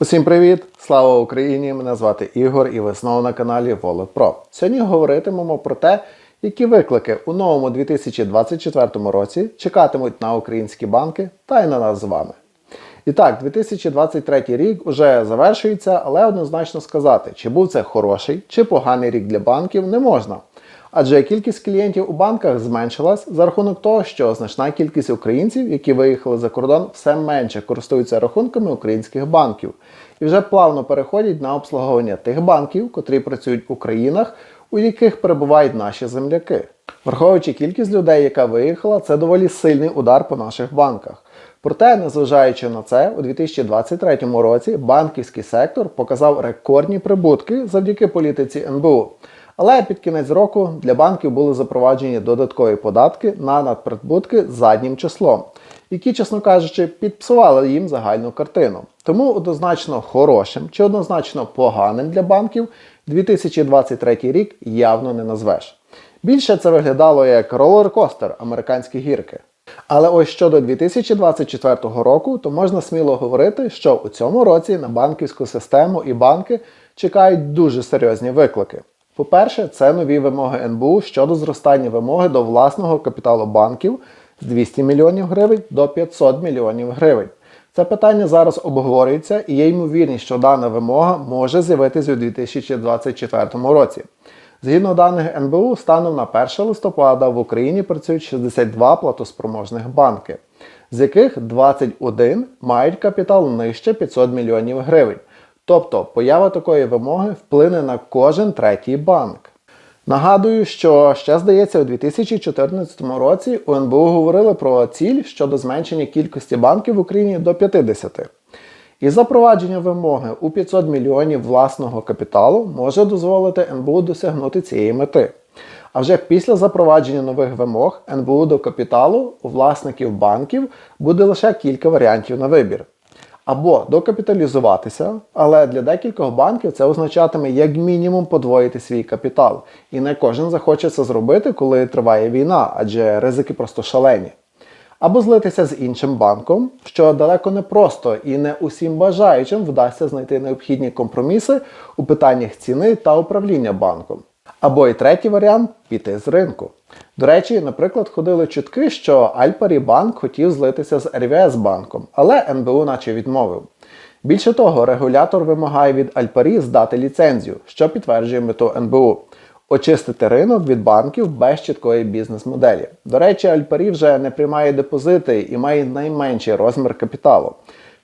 Усім привіт! Слава Україні! Мене звати Ігор і ви знову на каналі Wallet Pro. Сьогодні говоритимемо про те, які виклики у новому 2024 році чекатимуть на українські банки та й на нас з вами. І так, 2023 рік уже завершується, але однозначно сказати, чи був це хороший чи поганий рік для банків, не можна. Адже кількість клієнтів у банках зменшилась за рахунок того, що значна кількість українців, які виїхали за кордон, все менше користуються рахунками українських банків і вже плавно переходять на обслуговування тих банків, котрі працюють у країнах, у яких перебувають наші земляки. Враховуючи кількість людей, яка виїхала, це доволі сильний удар по наших банках. Проте, незважаючи на це, у 2023 році банківський сектор показав рекордні прибутки завдяки політиці НБУ. Але під кінець року для банків були запроваджені додаткові податки на надприбутки заднім числом, які, чесно кажучи, підпсували їм загальну картину. Тому однозначно хорошим чи однозначно поганим для банків 2023 рік явно не назвеш. Більше це виглядало як ролер-костер американські гірки. Але ось щодо 2024 року, то можна сміло говорити, що у цьому році на банківську систему і банки чекають дуже серйозні виклики. По-перше, це нові вимоги НБУ щодо зростання вимоги до власного капіталу банків з 200 мільйонів гривень до 500 мільйонів гривень. Це питання зараз обговорюється і є ймовірність, що дана вимога може з'явитися у 2024 році. Згідно даних НБУ, станом на 1 листопада в Україні працюють 62 платоспроможних банки, з яких 21 мають капітал нижче 500 мільйонів гривень. Тобто поява такої вимоги вплине на кожен третій банк. Нагадую, що ще здається, у 2014 році у НБУ говорили про ціль щодо зменшення кількості банків в Україні до 50. І запровадження вимоги у 500 мільйонів власного капіталу може дозволити НБУ досягнути цієї мети. А вже після запровадження нових вимог НБУ до капіталу у власників банків буде лише кілька варіантів на вибір. Або докапіталізуватися, але для декількох банків це означатиме як мінімум подвоїти свій капітал. І не кожен захоче це зробити, коли триває війна, адже ризики просто шалені. Або злитися з іншим банком, що далеко не просто і не усім бажаючим вдасться знайти необхідні компроміси у питаннях ціни та управління банком. Або і третій варіант піти з ринку. До речі, наприклад, ходили чутки, що Альпарі банк хотів злитися з РВС банком, але НБУ наче відмовив. Більше того, регулятор вимагає від Альпарі здати ліцензію, що підтверджує мету НБУ. Очистити ринок від банків без чіткої бізнес-моделі. До речі, Альпарі вже не приймає депозити і має найменший розмір капіталу.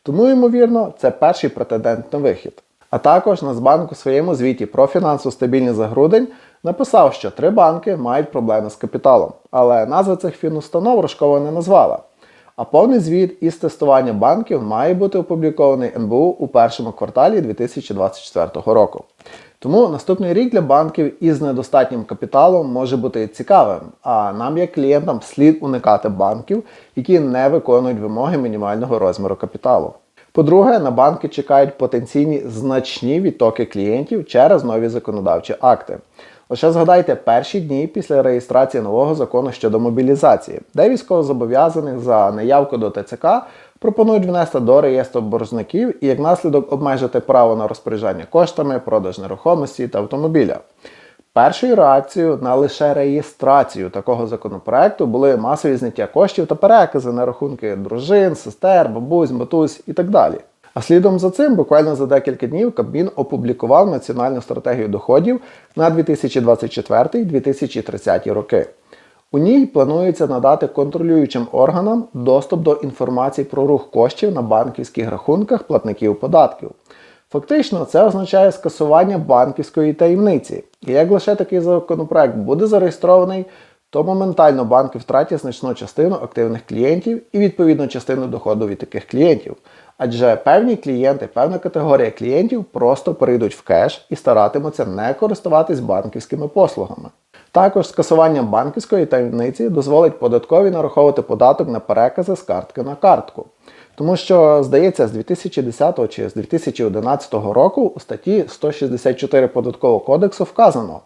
Тому, ймовірно, це перший претендент на вихід. А також Нацбанк у своєму звіті про фінансову стабільність за грудень написав, що три банки мають проблеми з капіталом, але назви цих фінустанов Рожкова не назвала. А повний звіт із тестування банків має бути опублікований НБУ у першому кварталі 2024 року. Тому наступний рік для банків із недостатнім капіталом може бути цікавим, а нам, як клієнтам, слід уникати банків, які не виконують вимоги мінімального розміру капіталу. По-друге, на банки чекають потенційні значні відтоки клієнтів через нові законодавчі акти. Лише згадайте перші дні після реєстрації нового закону щодо мобілізації, де військовозобов'язаних за неявку до ТЦК пропонують внести до реєстру боржників і як наслідок обмежити право на розпоряджання коштами, продаж нерухомості та автомобіля. Першою реакцією на лише реєстрацію такого законопроекту були масові зняття коштів та перекази на рахунки дружин, сестер, бабусь, матусь і так далі. А слідом за цим, буквально за декілька днів, Кабмін опублікував національну стратегію доходів на 2024-2030 роки. У ній планується надати контролюючим органам доступ до інформації про рух коштів на банківських рахунках платників податків. Фактично, це означає скасування банківської таємниці. І як лише такий законопроект буде зареєстрований, то моментально банки втратять значну частину активних клієнтів і відповідну частину доходу від таких клієнтів. Адже певні клієнти, певна категорія клієнтів просто перейдуть в кеш і старатимуться не користуватись банківськими послугами. Також скасування банківської таємниці дозволить податкові нараховувати податок на перекази з картки на картку. Тому що, здається, з 2010 чи з 2011 року у статті 164 податкового кодексу вказано,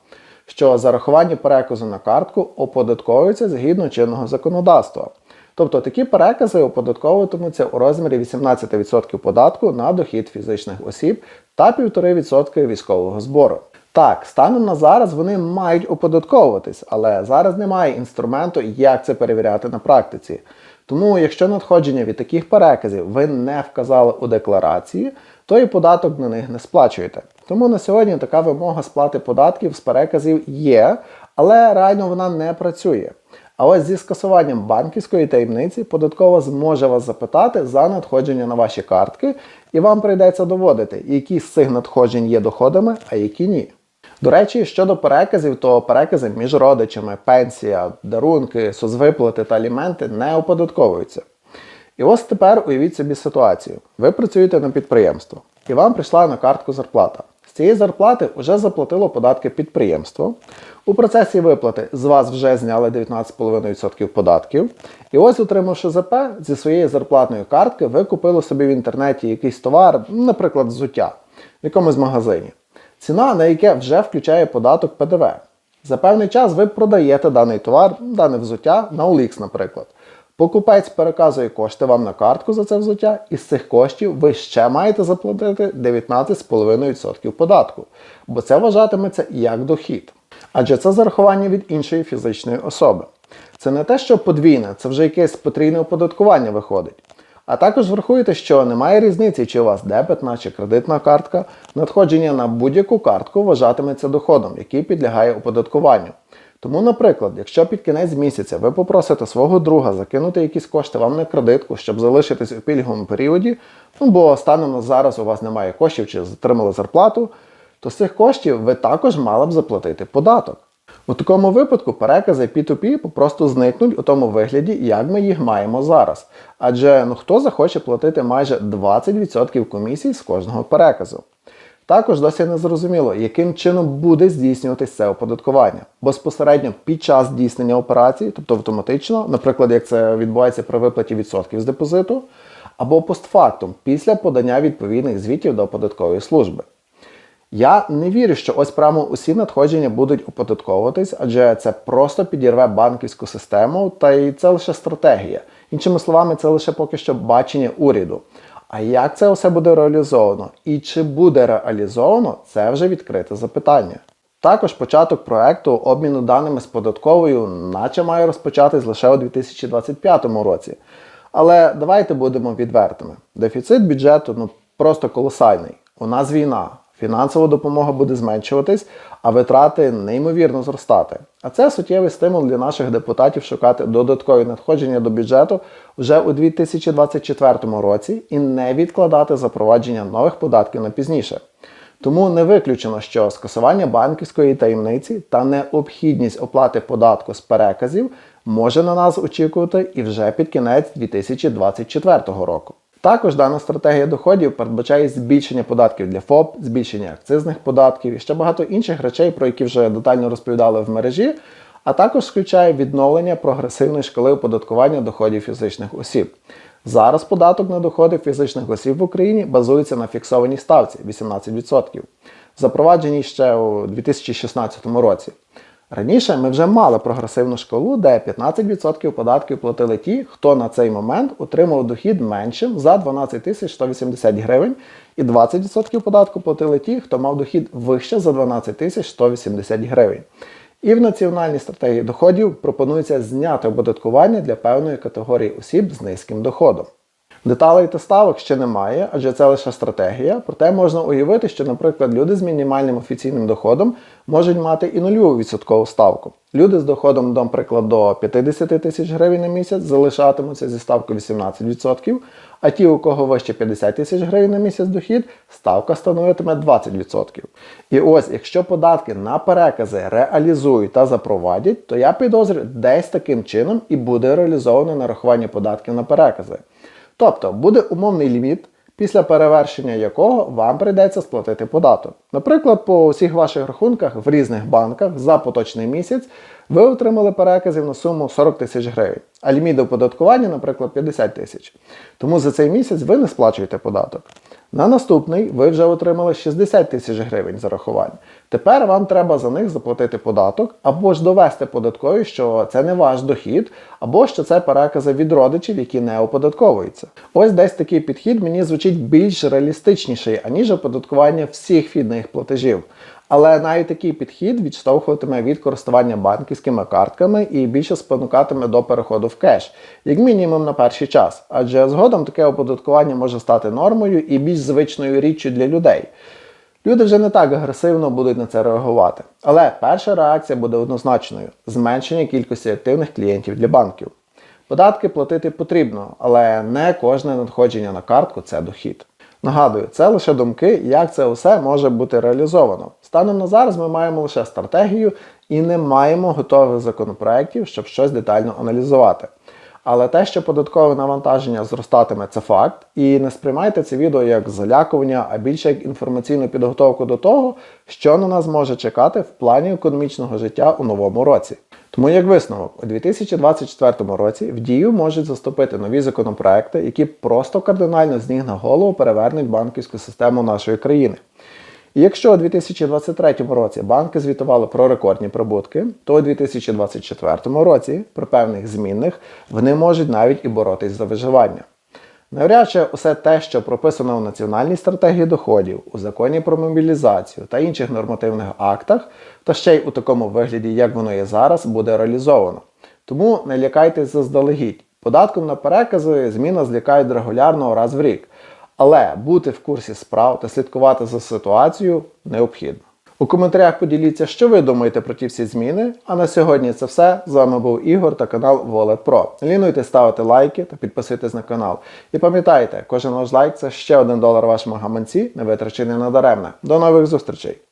що зарахування переказу на картку оподатковується згідно чинного законодавства. Тобто такі перекази оподатковуватимуться у розмірі 18% податку на дохід фізичних осіб та 1,5% військового збору. Так, станом на зараз вони мають оподатковуватись, але зараз немає інструменту, як це перевіряти на практиці. Тому, якщо надходження від таких переказів ви не вказали у декларації, то і податок на них не сплачуєте. Тому на сьогодні така вимога сплати податків з переказів є, але реально вона не працює. А ось зі скасуванням банківської таємниці податкова зможе вас запитати за надходження на ваші картки, і вам прийдеться доводити, які з цих надходжень є доходами, а які ні. До речі, щодо переказів, то перекази між родичами, пенсія, дарунки, соцвиплати та аліменти не оподатковуються. І ось тепер уявіть собі ситуацію. Ви працюєте на підприємство, і вам прийшла на картку зарплата. З цієї зарплати вже заплатило податки підприємство. У процесі виплати з вас вже зняли 19,5% податків. І ось, отримавши ЗП, зі своєї зарплатної картки, ви купили собі в інтернеті якийсь товар, наприклад, взуття в якомусь магазині. Ціна, на яке вже включає податок ПДВ. За певний час ви продаєте даний товар, дане взуття на OLX, наприклад. Покупець переказує кошти вам на картку за це взуття, і з цих коштів ви ще маєте заплатити 19,5% податку, бо це вважатиметься як дохід. Адже це зарахування від іншої фізичної особи. Це не те, що подвійне, це вже якесь потрійне оподаткування виходить. А також врахуйте, що немає різниці, чи у вас дебетна чи кредитна картка, надходження на будь-яку картку вважатиметься доходом, який підлягає оподаткуванню. Тому, наприклад, якщо під кінець місяця ви попросите свого друга закинути якісь кошти вам на кредитку, щоб залишитись у пільговому періоді, ну бо станом на зараз у вас немає коштів чи затримали зарплату, то з цих коштів ви також мали б заплатити податок. У такому випадку перекази P2P попросту зникнуть у тому вигляді, як ми їх маємо зараз. Адже ну, хто захоче платити майже 20% комісій з кожного переказу. Також досі не зрозуміло, яким чином буде здійснюватись це оподаткування. Безпосередньо під час здійснення операції, тобто автоматично, наприклад, як це відбувається при виплаті відсотків з депозиту, або постфактум після подання відповідних звітів до податкової служби. Я не вірю, що ось прямо усі надходження будуть оподатковуватись, адже це просто підірве банківську систему, та й це лише стратегія. Іншими словами, це лише поки що бачення уряду. А як це все буде реалізовано? І чи буде реалізовано, це вже відкрите запитання. Також початок проекту обміну даними з податковою, наче має розпочатись лише у 2025 році. Але давайте будемо відвертими. Дефіцит бюджету ну просто колосальний. У нас війна. Фінансова допомога буде зменшуватись, а витрати неймовірно зростати. А це суттєвий стимул для наших депутатів шукати додаткові надходження до бюджету вже у 2024 році і не відкладати запровадження нових податків на пізніше. Тому не виключено, що скасування банківської таємниці та необхідність оплати податку з переказів може на нас очікувати і вже під кінець 2024 року. Також дана стратегія доходів передбачає збільшення податків для ФОП, збільшення акцизних податків і ще багато інших речей, про які вже детально розповідали в мережі, а також включає відновлення прогресивної шкали оподаткування доходів фізичних осіб. Зараз податок на доходи фізичних осіб в Україні базується на фіксованій ставці 18%, запровадженій ще у 2016 році. Раніше ми вже мали прогресивну шкалу, де 15% податків платили ті, хто на цей момент отримав дохід меншим за 12 180 гривень, і 20% податку платили ті, хто мав дохід вище за 12 180 гривень. І в національній стратегії доходів пропонується зняти оподаткування для певної категорії осіб з низьким доходом. Деталей та ставок ще немає, адже це лише стратегія, проте можна уявити, що, наприклад, люди з мінімальним офіційним доходом можуть мати і нульову відсоткову ставку. Люди з доходом, наприклад, до 50 тисяч гривень на місяць залишатимуться зі ставкою 18%, а ті, у кого вище 50 тисяч гривень на місяць дохід, ставка становитиме 20%. І ось, якщо податки на перекази реалізують та запровадять, то я підозрюю, десь таким чином і буде реалізовано нарахування податків на перекази. Тобто буде умовний ліміт, після перевершення якого вам прийдеться сплатити податок. Наприклад, по усіх ваших рахунках в різних банках за поточний місяць ви отримали переказів на суму 40 тисяч гривень, а ліміт оподаткування, наприклад, 50 тисяч. Тому за цей місяць ви не сплачуєте податок. На наступний ви вже отримали 60 тисяч гривень зарахувань. Тепер вам треба за них заплатити податок або ж довести податкові, що це не ваш дохід, або що це перекази від родичів, які не оподатковуються. Ось десь такий підхід мені звучить більш реалістичніший, аніж оподаткування всіх фідних платежів. Але навіть такий підхід відштовхуватиме від користування банківськими картками і більше спонукатиме до переходу в кеш, як мінімум на перший час. Адже згодом таке оподаткування може стати нормою і більш звичною річчю для людей. Люди вже не так агресивно будуть на це реагувати. Але перша реакція буде однозначною зменшення кількості активних клієнтів для банків. Податки платити потрібно, але не кожне надходження на картку це дохід. Нагадую, це лише думки, як це усе може бути реалізовано. Станом на зараз ми маємо лише стратегію і не маємо готових законопроєктів, щоб щось детально аналізувати. Але те, що податкове навантаження зростатиме, це факт. І не сприймайте це відео як залякування, а більше як інформаційну підготовку до того, що на нас може чекати в плані економічного життя у новому році. Тому як висновок, у 2024 році в дію можуть заступити нові законопроекти, які просто кардинально з ніг на голову перевернуть банківську систему нашої країни. І якщо у 2023 році банки звітували про рекордні прибутки, то у 2024 році при певних змінних вони можуть навіть і боротись за виживання. Навряд чи усе те, що прописано у Національній стратегії доходів, у законі про мобілізацію та інших нормативних актах, та ще й у такому вигляді, як воно є зараз, буде реалізовано. Тому не лякайтесь заздалегідь. Податком на перекази зміна злякають регулярно раз в рік. Але бути в курсі справ та слідкувати за ситуацією необхідно. У коментарях поділіться, що ви думаєте про ті всі зміни. А на сьогодні це все. З вами був Ігор та канал Wallet Pro. Лінуйте ставити лайки та підписуйтесь на канал. І пам'ятайте, кожен ваш лайк це ще один долар вашому гаманці, не витрачений надаремне. До нових зустрічей!